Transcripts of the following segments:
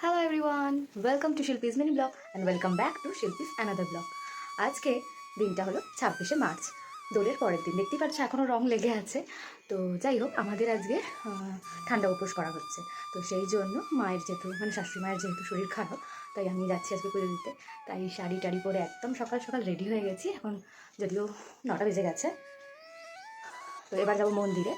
Hello everyone welcome to Shilpi's mini vlog and welcome back to Shilpi's another vlog আজকে দিনটা হলো ছাব্বিশে March. দোলের পরের দিন, দেখতেই পাচ্ছ এখনও রং লেগে আছে। তো যাই হোক, আমাদের আজকে ঠান্ডা উপোস করা হচ্ছে। তো সেই জন্য মায়ের যেহেতু মানে শাশুড়ি মায়ের যেহেতু শরীর খারাপ, তাই আমি যাচ্ছি আজকে পুজো দিতে। তাই শাড়ি টাড়ি পরে একদম সকাল সকাল রেডি হয়ে গেছি। এখন যদিও নটা বেজে গেছে। তো এবার যাব মন্দিরে।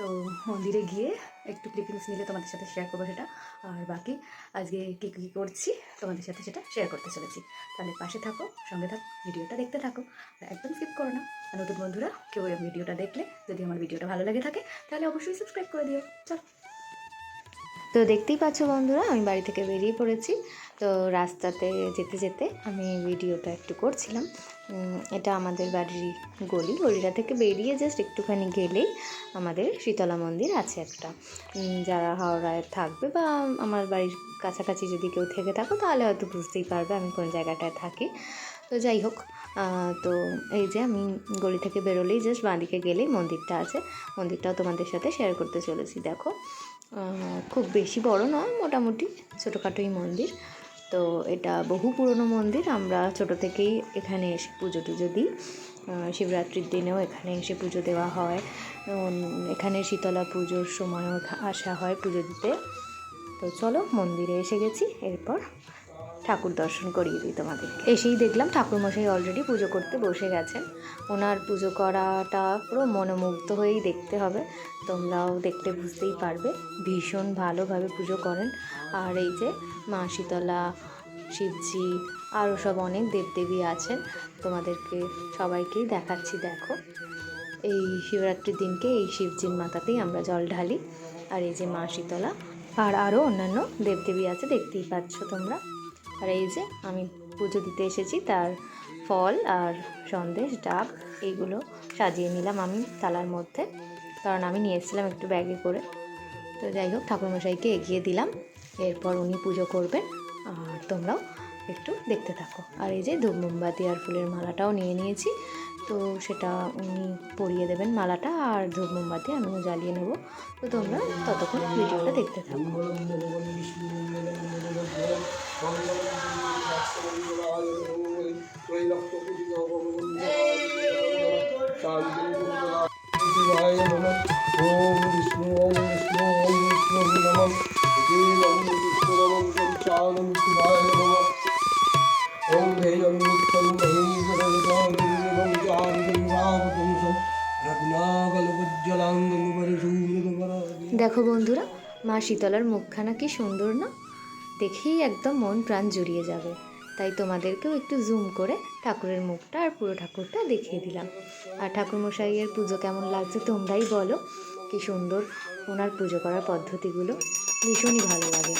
তো মন্দিরে গিয়ে একটু ক্লিপিংস নিলে তোমাদের সাথে শেয়ার করব সেটা। আর বাকি, আজকে কী কী করছি তোমাদের সাথে সেটা শেয়ার করতে চলেছি। তাহলে পাশে থাকো, সঙ্গে থাকো, ভিডিওটা দেখতে থাকো। আর একদম স্কিপ করো না। আর নতুন বন্ধুরা, কেউ ভিডিওটা দেখলে যদি আমার ভিডিওটা ভালো লাগে থাকে, তাহলে অবশ্যই সাবস্ক্রাইব করে দিও। চলো। তো দেখতেই পাচ্ছ বন্ধুরা, আমি বাড়ি থেকে বেরিয়ে পড়েছি। তো রাস্তাতে যেতে যেতে আমি ভিডিওটা একটু করছিলাম। এটা আমাদের বাড়ির গলি। গলিটা থেকে বেরিয়ে জাস্ট একটুখানি গেলেই আমাদের শীতলা মন্দির আছে একটা। যারা হাওড়ায় থাকবে বা আমার বাড়ির কাছাকাছি যদি কেউ থেকে থাকো, তাহলে হয়তো বুঝতেই পারবে আমি কোন জায়গাটায় থাকি। তো যাই হোক তো এই যে আমি গলি থেকে বেরোলেই জাস্ট বাঁদিকে গেলেই মন্দিরটা আছে। মন্দিরটাও তোমাদের সাথে শেয়ার করতে চলেছি, দেখো। খুব বেশি বড় নয়, মোটামুটি ছোটোখাটোই মন্দির। তো এটা বহু পুরনো মন্দির, আমরা ছোট থেকেই এখানে এসে পুজো টুজো দিই। শিবরাত্রির দিনেও এখানে এসে পুজো দেওয়া হয়। এখানে শীতলা পুজোর সময়ও আসা হয় পুজো দিতে। তো চলো মন্দিরে এসে গেছি, এরপর ঠাকুর দর্শন করিয়ে দিই তোমাদের এসেই দেখলাম ঠাকুরমশাই অলরেডি পুজো করতে বসে গেছেন। ওনার পুজো করাটা পুরো মনোমুগ্ধ হয়েই দেখতে হবে। তোমরাও দেখতে বুঝতেই পারবে, ভীষণ ভালোভাবে পুজো করেন। আর এই যে মা শীতলা, শিবজি আরও সব অনেক দেবদেবী আছেন। তোমাদেরকে সবাইকেই দেখাচ্ছি, দেখো। এই শিবরাত্রির দিনকে এই শিবজির মাথাতেই আমরা জল ঢালি। আর এই যে মা শীতলা, আর আরও অন্যান্য দেবদেবী আছে, দেখতেই পাচ্ছ তোমরা। আর এই যে আমি পুজো দিতে এসেছি, তার ফল আর সন্দেশ, ডাব এইগুলো সাজিয়ে নিলাম আমি তালার মধ্যে। কারণ আমি নিয়ে এসেছিলাম একটু ব্যাগে করে। তো যাই হোক, ঠাকুরমশাইকে এগিয়ে দিলাম। এরপর উনি পুজো করবেন। আর তোমরাও একটু দেখতে থাকো। আর এই যে ধূপ মোমবাতি আর ফুলের মালাটাও নিয়ে নিয়েছি। তো সেটা উনি পরিয়ে দেবেন মালাটা আর ধূপ মোমবাতি আমিও জ্বালিয়ে নেব। তো তোমরা ততক্ষণ ভিডিওটা দেখতে থাকো। शिवाय नमः ॐ विष्णु ॐ विष्णु ॐ विष्णु नमः ॐ विष्णुरमं पंचानं शिवाय नमः ॐ ध्येयं नित्यं महेश्वरविदां चारुं रामपुंसं रत्नाकल्पज्जलाङ्गं परिशूमृतपरागे দেখো বন্ধুরা মা শীতলার মুখখানা কি সুন্দর না দেখেই একদম মন প্রাণ জুড়িয়ে যাবে। তাই তোমাদেরকেও একটু জুম করে ঠাকুরের মুখটা আর পুরো ঠাকুরটা দেখিয়ে দিলাম। আর ঠাকুরমশাইয়ের পুজো কেমন লাগছে তোমরাই বলো। কি সুন্দর ওনার পুজো করার পদ্ধতিগুলো। ভীষণই ভালো লাগে।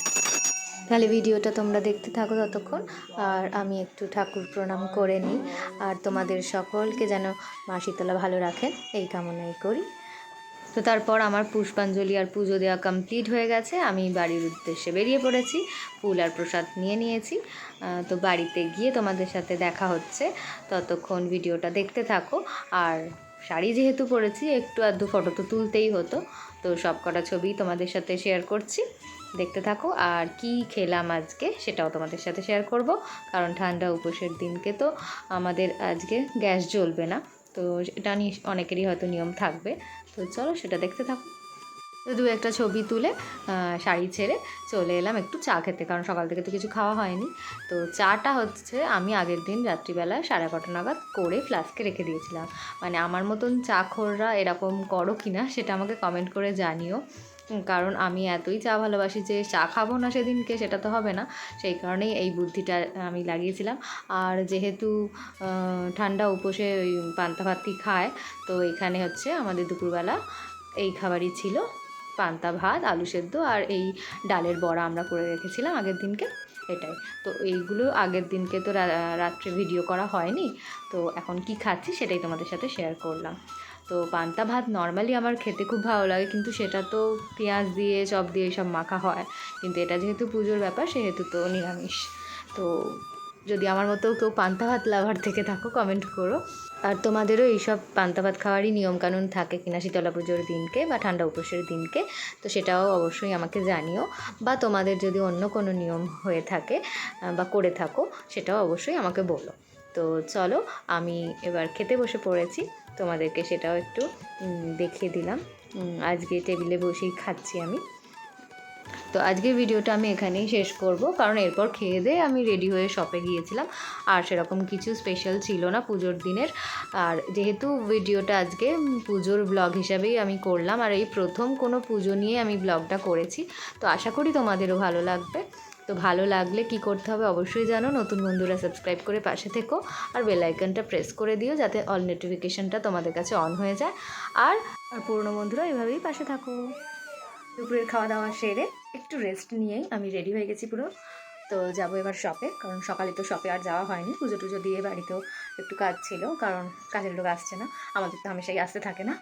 তাহলে ভিডিওটা তোমরা দেখতে থাকো ততক্ষণ। আর আমি একটু ঠাকুর প্রণাম করে নিই। আর তোমাদের সকলকে যেন মা শীতলা ভালো রাখেন। এই কামনাই করি। তো তারপর আমার পুষ্পাঞ্জলি আর পুজো দেওয়া কমপ্লিট হয়ে গেছে। আমি বাড়ির উদ্দেশ্যে বেরিয়ে পড়েছি, ফুল আর প্রসাদ নিয়ে নিয়েছি। তো বাড়িতে গিয়ে তোমাদের সাথে দেখা হচ্ছে। ততক্ষণ ভিডিওটা দেখতে থাকো। আর শাড়ি যেহেতু পরেছি, একটু আধটু ফটো তো তুলতেই হতো। তো সব কটা ছবি তোমাদের সাথে শেয়ার করছি। দেখতে থাকো। আর কি খেলাম আজকে সেটাও তোমাদের সাথে শেয়ার করব। কারণ ঠান্ডা উপোসের দিনকে তো আমাদের আজকে গ্যাস জ্বলবে না। তো এটা নিয়ে অনেকেরই হয়তো নিয়ম থাকবে। তো চলো সেটা দেখতে থাকো। দু একটা ছবি তুলে শাড়ি ছেড়ে চলে এলাম একটু চা খেতে, কারণ সকাল থেকে তো কিছু খাওয়া হয়নি। তো চাটা হচ্ছে আমি আগের দিন রাত্রিবেলায় সাড়ে এগারোটা নাগাদ করে ফ্লাস্কে রেখে দিয়েছিলাম। মানে আমার মতন চা খোররা এরকম করো কি না সেটা আমাকে কমেন্ট করে জানিও। কারণ আমি এতই চা ভালোবাসি যে চা খাব না সেদিনকে, সেটা তো হবে না। সেই কারণেই এই বুদ্ধিটা আমি লাগিয়েছিলাম। আর যেহেতু ঠান্ডা উপসে ওই পান্তা ভাতই খায়, তো এখানে হচ্ছে আমাদের দুপুরবেলা এই খাবারই ছিল। পান্তা ভাত, আলু সেদ্ধ আর এই ডালের বড়া আমরা করে রেখেছিলাম আগের দিনকে, এটাই। তো এইগুলো আগের দিনকে তো রাত্রে ভিডিও করা হয়নি, তো এখন কি খাচ্ছি সেটাই তোমাদের সাথে শেয়ার করলাম। তো পান্তা ভাত নর্মালি আমার খেতে খুব ভালো লাগে, কিন্তু সেটা তো পেঁয়াজ দিয়ে, চপ দিয়ে সব মাখা হয়। কিন্তু এটা যেহেতু পুজোর ব্যাপার, সেহেতু তো নিরামিষ। তো যদি আমার মতো কেউ পান্তা ভাত লাভার থেকে থাকো কমেন্ট করো। আর তোমাদেরও এইসব পান্তা ভাত খাওয়ারই নিয়মকানুন থাকে কিনা শীতলা পুজোর দিনকে বা ঠান্ডা উপোসের দিনকে, তো সেটাও অবশ্যই আমাকে জানিও। বা তোমাদের যদি অন্য কোনো নিয়ম হয়ে থাকে বা করে থাকো, সেটাও অবশ্যই আমাকে বলো। তো চলো, আমি এবার খেতে বসে পড়েছি। তোমাদেরকে সেটাও একটু দেখিয়ে দিলাম। আজকে টেবিলে বসেই খাচ্ছি আমি। তো আজকের ভিডিওটা আমি এখানেই শেষ করব, কারণ এরপর খেয়ে দিয়ে আমি রেডি হয়ে শপে গিয়েছিলাম। আর সেরকম কিছু স্পেশাল ছিল না পুজোর দিনের। আর যেহেতু ভিডিওটা আজকে পুজোর ব্লগ হিসাবেই আমি করলাম, আর এই প্রথম কোনো পুজো নিয়ে আমি ব্লগটা করেছি। তো আশা করি তোমাদেরও ভালো লাগবে। তো ভালো লাগলে কি করতে হবে অবশ্যই জানো। নতুন বন্ধুরা সাবস্ক্রাইব করে পাশে থেকো আর বেল আইকনটা প্রেস করে দিও যাতে অল নোটিফিকেশানটা তোমাদের কাছে অন হয়ে যায়। আর আর পুরনো বন্ধুরা এভাবেই পাশে থাকো। দুপুরের খাওয়া দাওয়া সেরে একটু রেস্ট নিয়েই আমি রেডি হয়ে গেছি পুরো। তো যাব এবার শপে কারণ সকালে তো শপে আর যাওয়া হয়নি। পুজো টুজো দিয়ে বাড়িতেও একটু কাজ ছিল, কারণ কাজের লোক আসছে না, আমাদের তো হামেশাই আসতে থাকে না।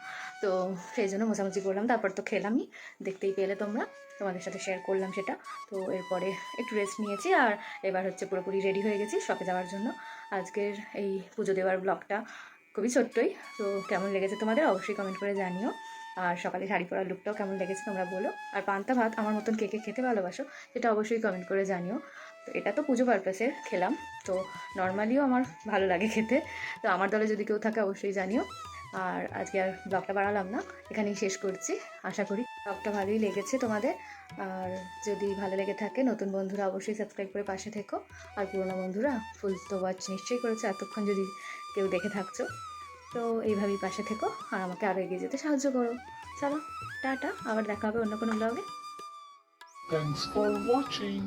তো সেই জন্য মোছামুছি করলাম, তারপর তো খেলামই, দেখতেই পেলে তোমরা, তোমাদের সাথে শেয়ার করলাম সেটা। তো এরপরে একটু রেস্ট নিয়েছি, আর এবার হচ্ছে পুরোপুরি রেডি হয়ে গেছি শপে যাওয়ার জন্য। আজকের এই পুজো দেওয়ার ব্লগটা খুবই ছোট্টই, তো কেমন লেগেছে তোমাদের অবশ্যই কমেন্ট করে জানিও। আর সকালে শাড়ি পরার লুকটাও কেমন লেগেছে তোমরা বলো। আর পান্তা ভাত আমার মতন কে কে খেতে ভালোবাসো, সেটা অবশ্যই কমেন্ট করে জানিও। তো এটা তো পুজো পারপাসের খেলাম। তো নর্মালিও আমার ভালো লাগে খেতে। তো আমার দলে যদি কেউ থাকে, অবশ্যই জানিও। আর আজকে আর ব্লগটা বাড়ালাম না, এখানেই শেষ করছি। আশা করি ব্লগটা ভালোই লেগেছে তোমাদের। আর যদি ভালো লেগে থাকে, নতুন বন্ধুরা অবশ্যই সাবস্ক্রাইব করে পাশে থেকো। আর পুরোনো বন্ধুরা ফুল তো ওয়াচ নিশ্চয়ই করেছে, এতক্ষণ যদি কেউ দেখে থাকছো। তো এইভাবেই পাশে থেকো, আর আমাকে আরও এগিয়ে যেতে সাহায্য করো। চলো, টাটা, আবার দেখা হবে অন্য কোনো ব্লগে Thanks for watching.